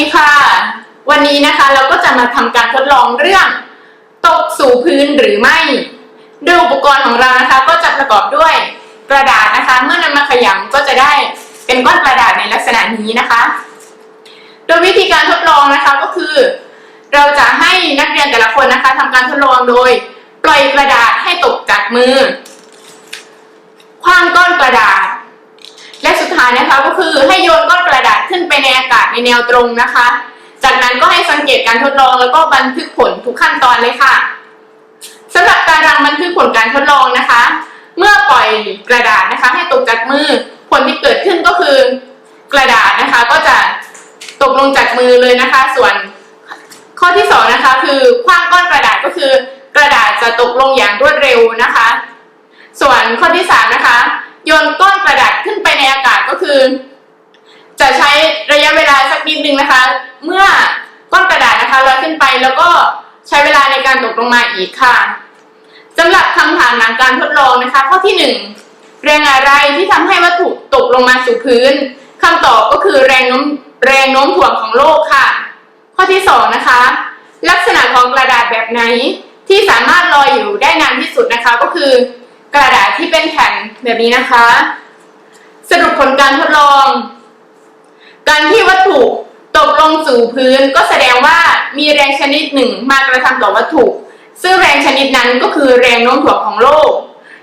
ดีค่ะ วันนี้นะคะเราก็จะมาทำการทดลองเรื่อง ตกสู่พื้นหรือไม่โดยอุปกรณ์ของเรานะคะ ก็จะประกอบด้วยกระดาษนะคะ เมื่อนำมาขยำก็จะได้เป็นก้อนกระดาษในลักษณะนี้นะคะ โดยวิธีการทดลองนะคะก็คือ เราจะให้นักเรียนแต่ละคนนะคะทำการทดลองโดย ปล่อยกระดาษให้ตกจากมือคว้างก้อนกระดาษานะคะ ก็คือให้โยนก้อนกระดาษขึ้นไปในอากาศในแนวตรงนะคะ จากนั้นก็ให้สังเกตการทดลองแล้วก็บันทึกผลทุกขั้นตอนเลยค่ะสำหรับการรังบันทึกผลการทดลองนะคะ เมื่อปล่อยกระดาษนะคะ ให้ตกจากมือผลที่เกิดขึ้นก็คือกระดาษนะคะ ก็จะตกลงจากมือเลยนะคะ ส่วนข้อที่สองนะคะคือคว้างก้อนกระดาษก็คือกระดาษจะตกลงอย่างรวดเร็วนะคะ ส่วนข้อที่สามนะคะ โยนก้อนกระดาษขึ้นไปในอากาศก็คือ จะใช้ระยะเวลาสักนิดนึงนะคะ เมื่อก้อนกระดาษนะคะลอยขึ้นไปแล้วก็ใช้เวลาในการตกลงมาอีกค่ะสำหรับคำถามหลังการทดลองนะคะ ข้อที่หนึ่งแรงอะไรที่ทำให้วัตถุตกลงมาสู่พื้นคำตอบก็คือแรงโน้มแรงโน้มถ่วงของโลกค่ะ ข้อที่สองนะคะ ลักษณะของกระดาษแบบไหนที่สามารถลอยอยู่ได้นานที่สุดนะคะก็คือ กระดาษที่เป็นแผ่นแบบนี้นะคะ สรุปผลการทดลอง การที่วัตถุตกลงสู่พื้นก็แสดงว่ามีแรงชนิดหนึ่งมากระทำต่อวัตถุ ซึ่งแรงชนิดนั้นก็คือแรงโน้มถ่วงของโลก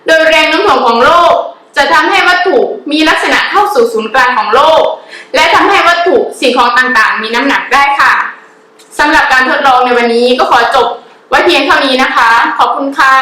โดยแรงโน้มถ่วงของโลก จะทำให้วัตถุมีลักษณะเข้าสู่ศูนย์กลางของโลก และทำให้วัตถุสิ่งของต่างๆ มีน้ำหนักได้ค่ะสำหรับการทดลองในวันนี้ก็ขอจบไว้เพียงเท่านี้นะคะ ขอบคุณค่ะ